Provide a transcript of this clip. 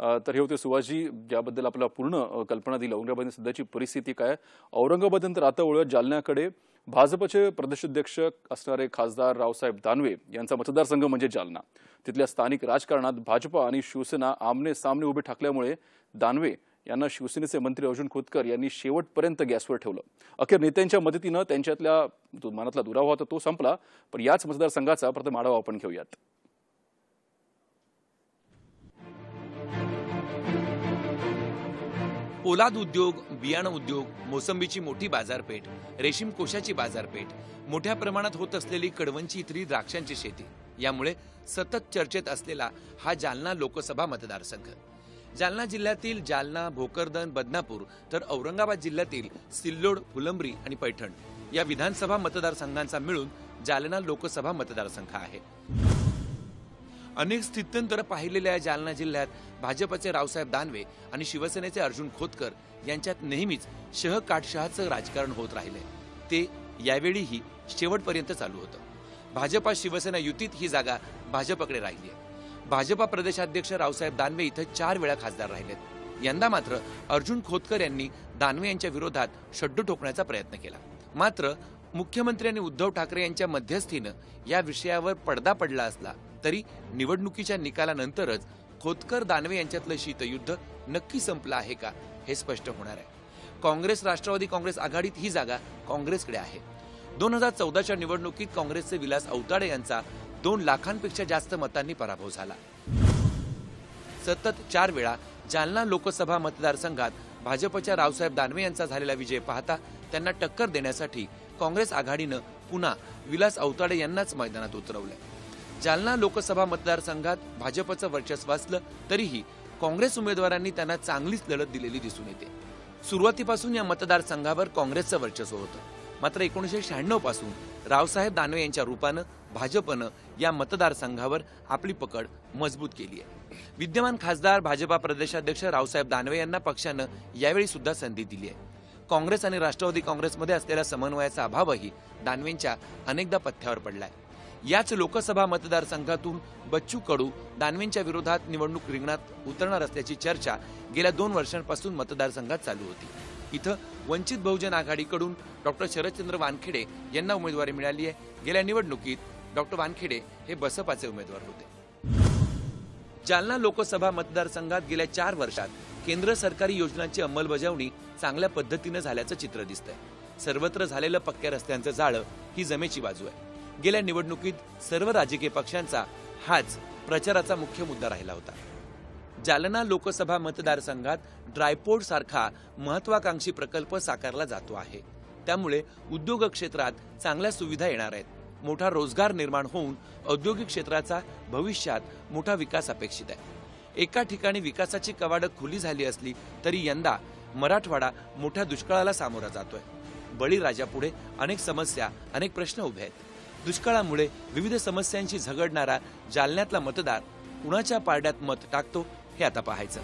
तर हे होते सुभाषजी ज्याबद्दल आपल्याला पूर्ण कल्पना दिली. औरंगाबाद सध्याची परिस्थिती काय? औरंगाबादनंतर आता ओळख जालन्याकडे भाजपचे प्रदेशाध्यक्ष असणारे खासदार रावसाहेब दानवे यांचा मतदारसंघ म्हणजे जालना. तिथल्या स्थानिक राजकारणात भाजपा आणि शिवसेना आमने सामने उभे ठाकल्यामुळे दानवे यांना शिवसेनेचे मंत्री अर्जुन खोतकर यांनी शेवटपर्यंत गॅसवर ठेवलं. अखेर नेत्यांच्या मदतीनं त्यांच्यातल्या मनातला दुरावा होता तो संपला पण याच मतदारसंघाचा प्रथम आढावा आपण घेऊयात. पोलाद उद्योग बियाणं उद्योग मोसंबीची मोठी बाजारपेठ रेशीम कोशाची बाजारपेठ मोठ्या प्रमाणात होत असलेली कडवंची इथली द्राक्षांची शेती. यामुळे सतत चर्चेत असलेला हा जालना लोकसभा मतदारसंघ. जालना जिल्ह्यातील जालना भोकरदन बदनापूर तर औरंगाबाद जिल्ह्यातील सिल्लोड फुलंब्री आणि पैठण या विधानसभा मतदारसंघांचा मिळून जालना लोकसभा मतदारसंघ आहे. अनेक स्थित्यंतर पाहिलेल्या या जालना जिल्ह्यात भाजपचे रावसाहेब दानवे आणि शिवसेनेचे अर्जुन खोतकर यांच्यात नेहमीच शह काटशहाचं राजकारण होत राहिले ते यावेळीही शेवटपर्यंत चालू होतं. भाजपा शिवसेना युतीत ही जागा भाजपकडे राहिली आहे भाजपा प्रदेशाध्यक्ष रावसाहेब दानवे इथं चार वेळा खासदार राहिलेत. यंदा मात्र अर्जुन खोतकर यांनी दानवे यांच्या विरोधात शड्डू ठोकण्याचा प्रयत्न केला. मात्र मुख्यमंत्री आणि उद्धव ठाकरे यांच्या मध्यस्थीनं या विषयावर पडदा पडला असला तरी निवडणुकीच्या निकालानंतरच खोतकर दानवे यांच्यातलं शीतयुद्ध नक्की संपलं आहे का हे स्पष्ट होणार आहे. काँग्रेस राष्ट्रवादी काँग्रेस आघाडीत ही जागा काँग्रेसकडे आहे. दोन हजार चौदाच्या निवडणुकीत काँग्रेसचे विलास औताडे यांचा दोन लाखांपेक्षा जास्त मतांनी पराभव झाला. सतत चार वेळा जालना लोकसभा मतदारसंघात भाजपच्या रावसाहेब दानवे यांचा झालेला विजय पाहता त्यांना टक्कर देण्यासाठी काँग्रेस आघाडीनं पुन्हा विलास औताडे यांनाच मैदानात उतरवलंय. जालना लोकसभा मतदारसंघात भाजपचं वर्चस्व असलं तरीही काँग्रेस उमेदवारांनी त्यांना चांगलीच लढत दिलेली दिसून येते. सुरुवातीपासून या मतदारसंघावर काँग्रेसचं वर्चस्व होतं. मात्र एकोणीसशे शहाण्णवपासून रावसाहेब दानवे यांच्या रूपानं भाजपनं या मतदारसंघावर आपली पकड मजबूत केली आहे. विद्यमान खासदार भाजपा प्रदेशाध्यक्ष रावसाहेब दानवे यांना पक्षानं यावेळी सुद्धा संधी दिली आहे. काँग्रेस आणि राष्ट्रवादी काँग्रेसमध्ये असलेल्या समन्वयाचा अभावही दानवेंच्या अनेकदा पथ्यावर पडलाय. याच लोकसभा मतदारसंघातून बच्चू कडू दानवेंच्या विरोधात निवडणूक रिंगणात उतरणार असल्याची चर्चा गेल्या दोन वर्षांपासून मतदारसंघात चालू होती. इथं वंचित बहुजन आघाडीकडून डॉक्टर शरदचंद्र वानखेडे यांना उमेदवारी मिळाली आहे. गेल्या निवडणुकीत डॉक्टर वानखेडे हे बसपाचे उमेदवार होते. जालना लोकसभा मतदारसंघात गेल्या चार वर्षात केंद्र सरकारी योजनांची अंमलबजावणी चांगल्या पद्धतीनं झाल्याचं चित्र दिसतंय. सर्वत्र झालेलं पक्क्या रस्त्यांचं जाळं ही जमेची बाजू आहे. गेल्या निवडणुकीत सर्व राजकीय पक्षांचा हाच प्रचाराचा मुख्य मुद्दा राहिला होता. जालना लोकसभा मतदारसंघात ड्रायपोर्ट सारखा महत्वाकांक्षी प्रकल्प साकारला जातो आहे. त्यामुळे उद्योग क्षेत्रात चांगल्या सुविधा येणार आहेत. मोठा रोजगार निर्माण होऊन औद्योगिक क्षेत्राचा भविष्यात मोठा विकास अपेक्षित आहे. एका ठिकाणी विकासाची कवाडं खुली झाली असली तरी यंदा मराठवाडा मोठ्या दुष्काळाला सामोरा जातोय. बळीराजापुढे अनेक समस्या अनेक प्रश्न उभे आहेत. दुष्काळामुळे विविध समस्यांशी झगडणारा जालन्यातला मतदार कुणाच्या पारड्यात मत टाकतो हे आता पाहायचं.